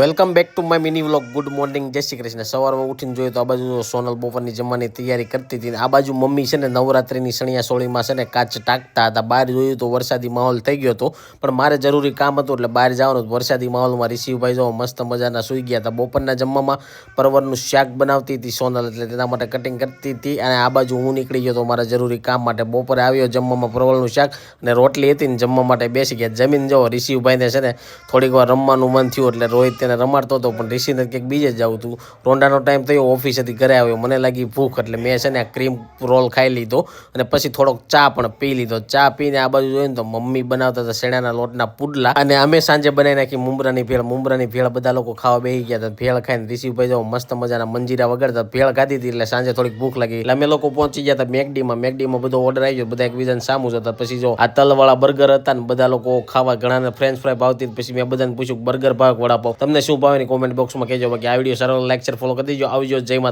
Welcome back to my mini vlog. Good morning. જય શ્રી કૃષ્ણ. સવારમાં ઉઠીને જોયું તો આ બાજુ સોનલ બપોરની જમવાની તૈયારી કરતી હતી આ બાજુ મમ્મી છે ને નવરાત્રિની સણિયા સોળીમાં છે ને કાચ ટાંકતા હતા. બહાર જોયું તો વરસાદી માહોલ થઈ ગયો હતો, પણ મારે જરૂરી કામ હતું એટલે બહાર જવાનું. વરસાદી માહોલમાં ઋષિભાઈ જો મસ્ત મજાના સૂઈ ગયા હતા. બપોરના જમવામાં પરવરનું શાક બનાવતી હતી સોનલ એટલે તેના માટે કટિંગ કરતી હતી અને આ બાજુ હું નીકળી ગયો તો મારા જરૂરી કામ માટે બપોરે આવ્યો જમવામાં પરવરનું શાક અને રોટલી હતી ને જમવા માટે બેસી ગયા. જમીન જવો ઋષિભાઈને છે ને થોડીક વાર રમવાનું મન થયું એટલે રોહિત તેને રમાડતો હતો, પણ રિસીને ક્યાંક બીજે જવું હતું રોંડાનો ટાઈમ થયો ઓફિસેથી ઘરે આવ્યો. મને લાગી ભૂખ, એટલે મેં છે ને આ ક્રીમ રોલ ખાઈ લીધો અને પછી થોડોક ચા પણ પી લીધો. ચા પીને આ બાજુ જોઈને તો મમ્મી બનાવતા હતા શેણાના લોટના પુડલા. અને અમે સાંજે બનાવી નાખી મુંબરાની ભેળ. મુંબરાની ભેળ બધા લોકો ખાવા બેસી ગયા હતા. ભેળ ખાઈને ઋષિભાઈ જો મસ્ત મજાના મંજીરા વગરતા ભેળ ખાધી હતી એટલે સાંજે થોડીક ભૂખ લાગી. એટલે અમે લોકો પહોંચી ગયા હતા મેકડીમાં. મેકડીમાં બધો ઓર્ડર આવી ગયો. બધા એકબીજાને સામું જ હતા પછી જો આ તલવાળા બર્ગર હતા ને બધા લોકો ખાવા ઘણાને ફ્રેન્ચ ફ્રાય ભાવતી પછી મેં બધાને પૂછ્યું બર્ગર ભાગ કે વડાપાવ? તમને શું ભાવે કોમેન્ટ બોક્સમાં કહેજો. બાકી આ વીડિયો સારો લાઈક શેર ફોલો કરી દેજો. આવજો. જય માતા